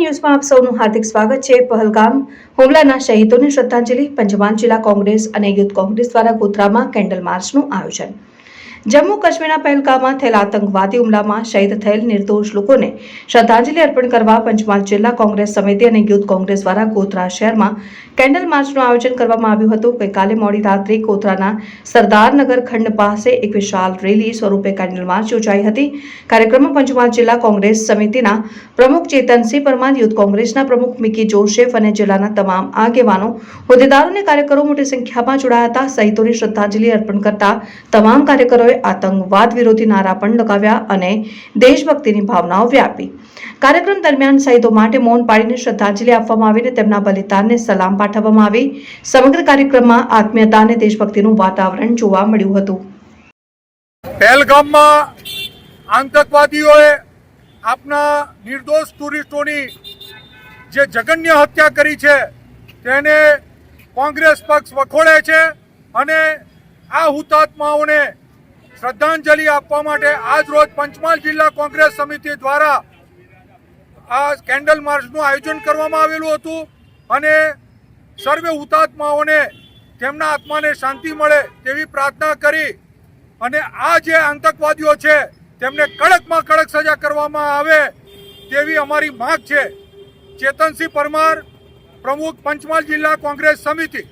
ન્યૂઝમાં આપ સૌનું હાર્દિક સ્વાગત છે. પહલગામ હુમલાના શહીદોને શ્રદ્ધાંજલિ, પંચમહાલ જિલ્લા કોંગ્રેસ અને યુથ કોંગ્રેસ દ્વારા ગોધરામાં કેન્ડલ માર્ચનું આયોજન. જમ્મુ કાશ્મીરના પહેલગામમાં થયેલા આતંકવાદી હુમલામાં શહીદ થયેલ નિર્દોષ લોકોને શ્રદ્ધાંજલિ અર્પણ કરવા પંચમહાલ જિલ્લા કોંગ્રેસ સમિતિ અને યુથ કોંગ્રેસ દ્વારા ગોધરા શહેરમાં કેન્ડલ માર્ચનું આયોજન કરવામાં આવ્યું હતું. ગઈકાલે મોડી રાત્રે ગોધરાના સરદારનગર ખંડ પાસે એક વિશાળ રેલી સ્વરૂપે કેન્ડલ માર્ચ યોજાઈ હતી. કાર્યક્રમમાં પંચમહાલ જિલ્લા કોંગ્રેસ સમિતિના પ્રમુખ ચેતનસિંહ પરમાર, યુથ કોંગ્રેસના પ્રમુખ મિકી જોશેફ અને જિલ્લાના તમામ આગેવાનો, હોદ્દેદારો અને કાર્યકરો મોટી સંખ્યામાં જોડાયા હતા. શહીદોને શ્રદ્ધાંજલિ અર્પણ કરતા તમામ કાર્યકરોએ આતંકવાદ વિરોધી નારા પણ લગાવ્યા અને દેશભક્તિની ભાવનાઓ વ્યાપી. કાર્યક્રમ દરમિયાન શહીદો માટે મૌન પાડીને શ્રદ્ધાંજલિ આપવામાં આવી તેમના બલિદાનને સલામ પાઠવવામાં આવી. સમગ્ર કાર્યક્રમમાં આત્મીયતા અને દેશભક્તિનું વાતાવરણ જોવા મળ્યું હતું. પહેલગામમાં આતંકવાદીઓએ આપના નિર્દોષ ટુરિસ્ટોની જે જગન્ય હત્યા કરી છે, તેને કોંગ્રેસ પક્ષ વખોડે છે અને આ હુતાત્માઓને શ્રદ્ધાંજલિ આપવા માટે આજ રોજ પંચમહાલ જિલ્લા કોંગ્રેસ સમિતિ દ્વારા આ કેન્ડલ માર્ચનું આયોજન કરવામાં આવેલું હતું અને સર્વે હુતાત્માઓને તેમના આત્માને શાંતિ મળે તેવી પ્રાર્થના કરી અને આ જે આતંકવાદીઓ છે તેમને કડકમાં કડક સજા કરવામાં આવે તેવી અમારી માંગ છે. ચેતનસિંહ પરમાર, પ્રમુખ પંચમહાલ જિલ્લા કોંગ્રેસ સમિતિ.